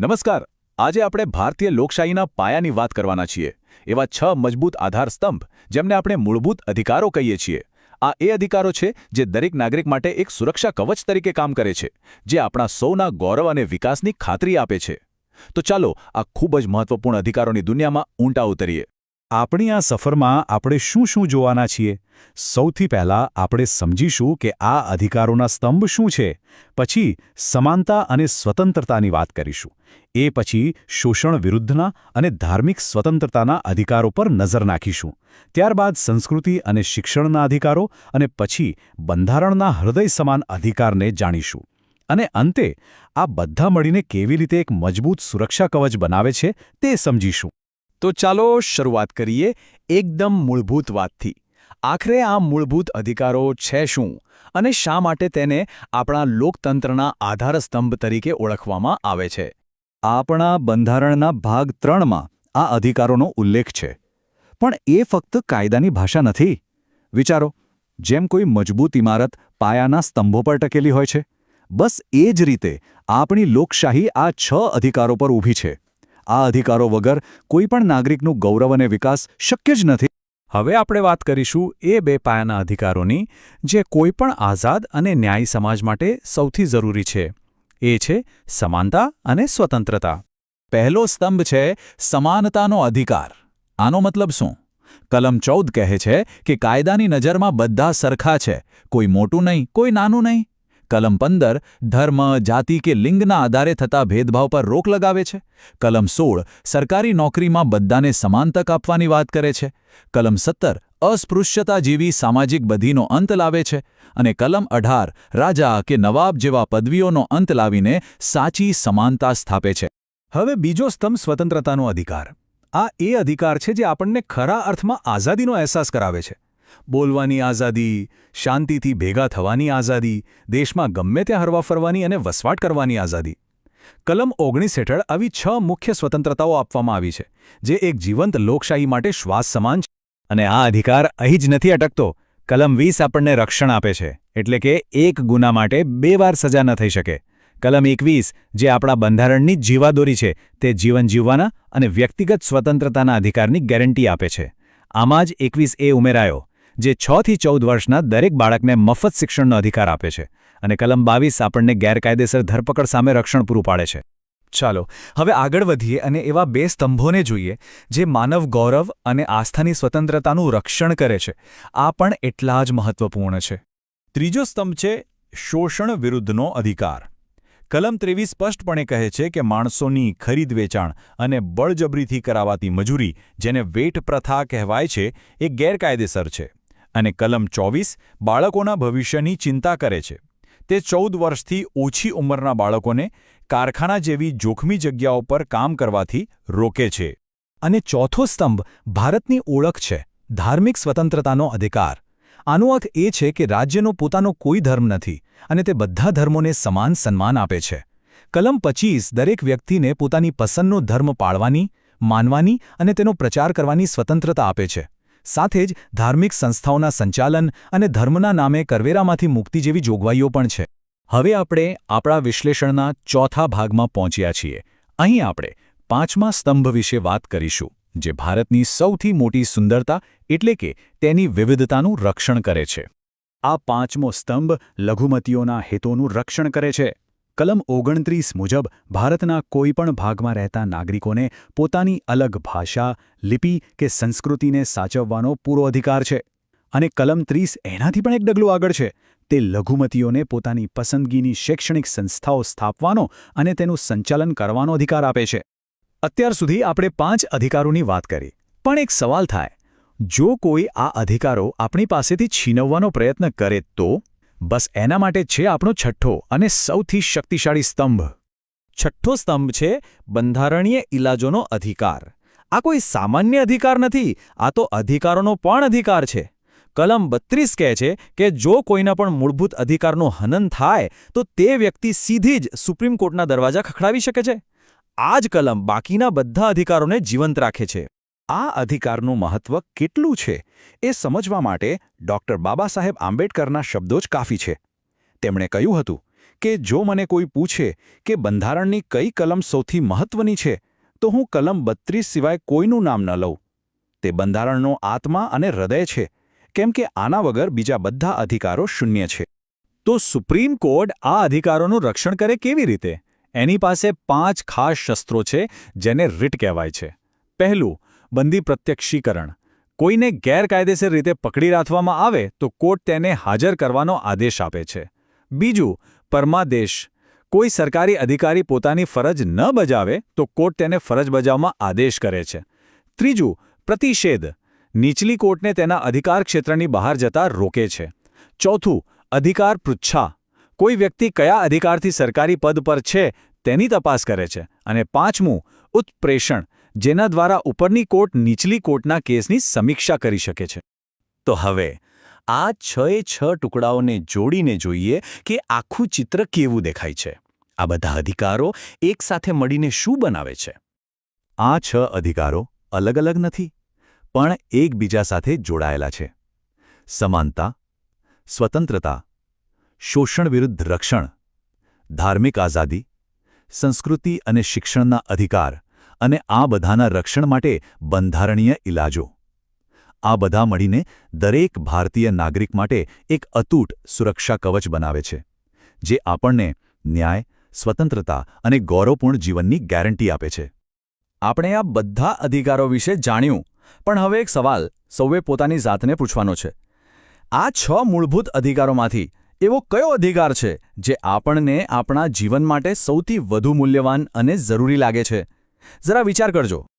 નમસ્કાર. આજે આપણે ભારતીય લોકશાહીના પાયાની વાત કરવાના છીએ. એવા છ મજબૂત આધાર સ્તંભ જેમને આપણે મૂળભૂત અધિકારો કહીએ છીએ. આ એ અધિકારો છે જે દરેક નાગરિક માટે એક સુરક્ષા કવચ તરીકે કામ કરે છે, જે આપણા સૌના ગૌરવ અને વિકાસની ખાતરી આપે છે. તો ચાલો આ ખૂબ જ મહત્વપૂર્ણ અધિકારોની દુનિયામાં ઊંટા ઉતરીએ. આપણી આ સફરમાં આપણે શું શું જોવાના છીએ? સૌથી પહેલા આપણે સમજીશું કે આ અધિકારોના સ્તંભ શું છે, પછી સમાનતા અને સ્વતંત્રતાની વાત કરીશું. એ પછી શોષણ વિરુદ્ધના અને ધાર્મિક સ્વતંત્રતાના અધિકારો પર નજર નાખીશું. ત્યારબાદ સંસ્કૃતિ અને શિક્ષણના અધિકારો અને પછી બંધારણના હૃદય સમાન અધિકારને જાણીશું. અને અંતે આ બધા મળીને કેવી રીતે એક મજબૂત સુરક્ષા કવચ બનાવે છે તે સમજીશું. તો ચાલો શરૂઆત કરીએ એકદમ મૂળભૂત વાતથી. આખરે આ મૂળભૂત અધિકારો છે શું અને શા માટે તેને આપણા લોકતંત્રના આધારસ્તંભ તરીકે ઓળખવામાં આવે છે? આપણા બંધારણના ભાગ ત્રણમાં આ અધિકારોનો ઉલ્લેખ છે. પણ એ ફક્ત કાયદાની ભાષા નથી. વિચારો, જેમ કોઈ મજબૂત ઇમારત પાયાના સ્તંભો પર ટકેલી હોય છે, બસ એ જ રીતે આપણી લોકશાહી આ છ અધિકારો પર ઊભી છે. આ અધિકારો વગર કોઈ પણ નાગરિકનું ગૌરવ અને વિકાસ શક્ય જ નથી. હવે આપણે વાત કરીશું એ બે પાયાના અધિકારોની, જે કોઈ પણ આઝાદ અને ન્યાયી સમાજ માટે સૌથી જરૂરી છે. એ છે સમાનતા અને સ્વતંત્રતા. પહેલો સ્તંભ છે સમાનતાનો અધિકાર. આનો મતલબ શું? કલમ ચૌદ કહે છે કે કાયદાની નજરમાં બધા સરખા છે, કોઈ મોટું નહીં, કોઈ નાનું નહીં. કલમ પંદર ધર્મ, જાતિ કે લિંગના આધારે થતા ભેદભાવ પર રોક લગાવે છે. કલમ સોળ સરકારી નોકરીમાં બધાને સમાન તક આપવાની વાત કરે છે. કલમ સત્તર અસ્પૃશ્યતા જેવી સામાજિક બધીનો અંત લાવે છે. અને કલમ અઢાર રાજા કે નવાબ જેવા પદવીઓનો અંત લાવીને સાચી સમાનતા સ્થાપે છે. હવે બીજો સ્તંભ સ્વતંત્રતાનો અધિકાર. આ એ અધિકાર છે જે આપણને ખરા અર્થમાં આઝાદીનો અહેસાસ કરાવે છે. બોલવાની આઝાદી, શાંતિથી ભેગા થવાની આઝાદી, દેશમાં ગમે ત્યાં હરવા ફરવાની અને વસવાટ કરવાની આઝાદી. કલમ ઓગણીસ હેઠળ આવી છ મુખ્ય સ્વતંત્રતાઓ આપવામાં આવી છે, જે એક જીવંત લોકશાહી માટે શ્વાસ સમાન છે અને આ અધિકાર અહીં જ નથી અટકતો. કલમ વીસ આપણને રક્ષણ આપે છે, એટલે કે એક ગુના માટે બે વાર સજા ન થઈ શકે. કલમ એકવીસ, જે આપણા બંધારણની જીવાદોરી છે, તે જીવન જીવવાના અને વ્યક્તિગત સ્વતંત્રતાના અધિકારની ગેરંટી આપે છે. આમાં જ એકવીસ એ ઉમેરાયો. જે છથી ચૌદ વર્ષના દરેક બાળકને મફત શિક્ષણનો અધિકાર આપે છે અને કલમ બાવીસ આપણને ગેરકાયદેસર ધરપકડ સામે રક્ષણ પૂરું પાડે છે. ચાલો, હવે આગળ વધીએ અને એવા બે સ્તંભોને જોઈએ જે માનવ ગૌરવ અને આસ્થાની સ્વતંત્રતાનું રક્ષણ કરે છે. આ પણ એટલા જ મહત્વપૂર્ણ છે. ત્રીજો સ્તંભ છે શોષણ વિરુદ્ધનો અધિકાર. કલમ ત્રેવીસ સ્પષ્ટપણે કહે છે કે માણસોની ખરીદ વેચાણ અને બળજબરીથી કરાવાતી મજૂરી, જેને વેટ પ્રથા કહેવાય છે, એ ગેરકાયદેસર છે. અને કલમ ચોવીસ બાળકોના ભવિષ્યની ચિંતા કરે છે. તે ચૌદ વર્ષથી ઓછી ઉંમરના બાળકોને કારખાના જેવી જોખમી જગ્યાઓ પર કામ કરવાથી રોકે છે. અને ચોથો સ્તંભ ભારતની ઓળખ છે, ધાર્મિક સ્વતંત્રતાનો અધિકાર. આનો અર્થ એ છે કે રાજ્યનો પોતાનો કોઈ ધર્મ નથી અને તે બધા ધર્મોને સમાન સન્માન આપે છે. કલમ પચીસ દરેક વ્યક્તિને પોતાની પસંદનો ધર્મ પાળવાની, માનવાની અને તેનો પ્રચાર કરવાની સ્વતંત્રતા આપે છે. સાથે જ ધાર્મિક સંસ્થાઓના સંચાલન અને ધર્મના નામે કરવેરામાંથી મુક્તિ જેવી જોગવાઈઓ પણ છે. હવે આપણે આપણા વિશ્લેષણના ચોથા ભાગમાં પહોંચ્યા છીએ. અહીં આપણે પાંચમા સ્તંભ વિશે વાત કરીશું, જે ભારતની સૌથી મોટી સુંદરતા એટલે કે તેની વિવિધતાનું રક્ષણ કરે છે. આ પાંચમો સ્તંભ લઘુમતીઓના હિતોનું રક્ષણ કરે છે. કલમ ઓગણત્રીસ મુજબ ભારતના કોઈપણ ભાગમાં રહેતા નાગરિકોને પોતાની અલગ ભાષા, લિપિ કે સંસ્કૃતિને સાચવવાનો પૂરો અધિકાર છે. અને કલમ ત્રીસ એનાથી પણ એક ડગલું આગળ છે. તે લઘુમતીઓને પોતાની પસંદગીની શૈક્ષણિક સંસ્થાઓ સ્થાપવાનો અને તેનું સંચાલન કરવાનો અધિકાર આપે છે. અત્યાર સુધી આપણે પાંચ અધિકારોની વાત કરી. પણ એક સવાલ થાય. જો કોઈ આ અધિકારો આપણી પાસેથી છીનવવાનો પ્રયત્ન કરે તો? બસ એના માટે છે આપણો છઠ્ઠો અને સૌથી શક્તિશાળી સ્તંભ. છઠ્ઠો સ્તંભ છે બંધારણીય ઇલાજોનો અધિકાર. આ કોઈ સામાન્ય અધિકાર નથી, આ તો અધિકારોનો પણ અધિકાર છે. કલમ બત્રીસ કહે છે કે જો કોઈના પણ મૂળભૂત અધિકારનું હનન થાય, તો તે વ્યક્તિ સીધી જ સુપ્રીમ કોર્ટના દરવાજા ખખડાવી શકે છે. આ જ કલમ બાકીના બધા અધિકારોને જીવંત રાખે છે. આ અધિકારનું મહત્વ કેટલું છે એ સમજવા માટે ડૉક્ટર બાબા સાહેબ આંબેડકરના શબ્દો જ કાફી છે. તેમણે કહ્યું હતું કે, જો મને કોઈ પૂછે કે બંધારણની કઈ કલમ સૌથી મહત્વની છે, તો હું કલમ બત્રીસ સિવાય કોઈનું નામ ન લઉં. તે બંધારણનો આત્મા અને હૃદય છે, કેમ કે આના વગર બીજા બધા અધિકારો શૂન્ય છે. તો સુપ્રીમ કોર્ટ આ અધિકારોનું રક્ષણ કરે કેવી રીતે? એની પાસે પાંચ ખાસ શસ્ત્રો છે, જેને રીટ કહેવાય છે. પહેલું બંદી પ્રત્યક્ષીકરણ. કોઈને ગેરકાયદેસર રીતે પકડી રાખવામાં આવે તો કોર્ટ તેને હાજર કરવાનો આદેશ આપે છે. બીજું, પરમાદેશ. કોઈ સરકારી અધિકારી પોતાની ફરજ ન બજાવે તો કોર્ટ તેને ફરજ બજાવવામાં આદેશ કરે છે. ત્રીજું, પ્રતિષેધ. નીચલી કોર્ટને તેના અધિકાર ક્ષેત્રની બહાર જતા રોકે છે. ચોથું, અધિકાર પૃચ્છા. કોઈ વ્યક્તિ કયા અધિકારથી સરકારી પદ પર છે તેની તપાસ કરે છે. અને પાંચમું, ઉત્પ્રેષણ. જેના દ્વારા ઉપરની કોર્ટ નીચલી કોર્ટના કેસની સમીક્ષા કરી શકે છે. તો હવે, આ છ એ છ ટુકડાઓને જોડીને જોઈએ કે આખું ચિત્ર કેવું દેખાય છે. આ બધા અધિકારો એકસાથે મળીને શું બનાવે છે? આ છ અધિકારો અલગ અલગ નથી, પણ એકબીજા સાથે જોડાયેલા છે. સમાનતા, સ્વતંત્રતા, શોષણ વિરુદ્ધ રક્ષણ, ધાર્મિક આઝાદી, સંસ્કૃતિ અને શિક્ષણના અધિકાર અને આ બધાના રક્ષણ માટે બંધારણીય ઇલાજો આ બધા મળીને દરેક ભારતીય નાગરિક માટે એક અતૂટ સુરક્ષા કવચ બનાવે છે, જે આપણને ન્યાય, સ્વતંત્રતા અને ગૌરવપૂર્ણ જીવનની ગેરંટી આપે છે. આપણે આ બધા અધિકારો વિશે જાણ્યું, પણ હવે એક સવાલ સૌએ પોતાની જાતને પૂછવાનો છે. આ છ મૂળભૂત અધિકારોમાંથી એવો કયો અધિકાર છે, જે આપણને આપણા જીવન માટે સૌથી વધુ મૂલ્યવાન અને જરૂરી લાગે છે? જરા વિચાર કરજો.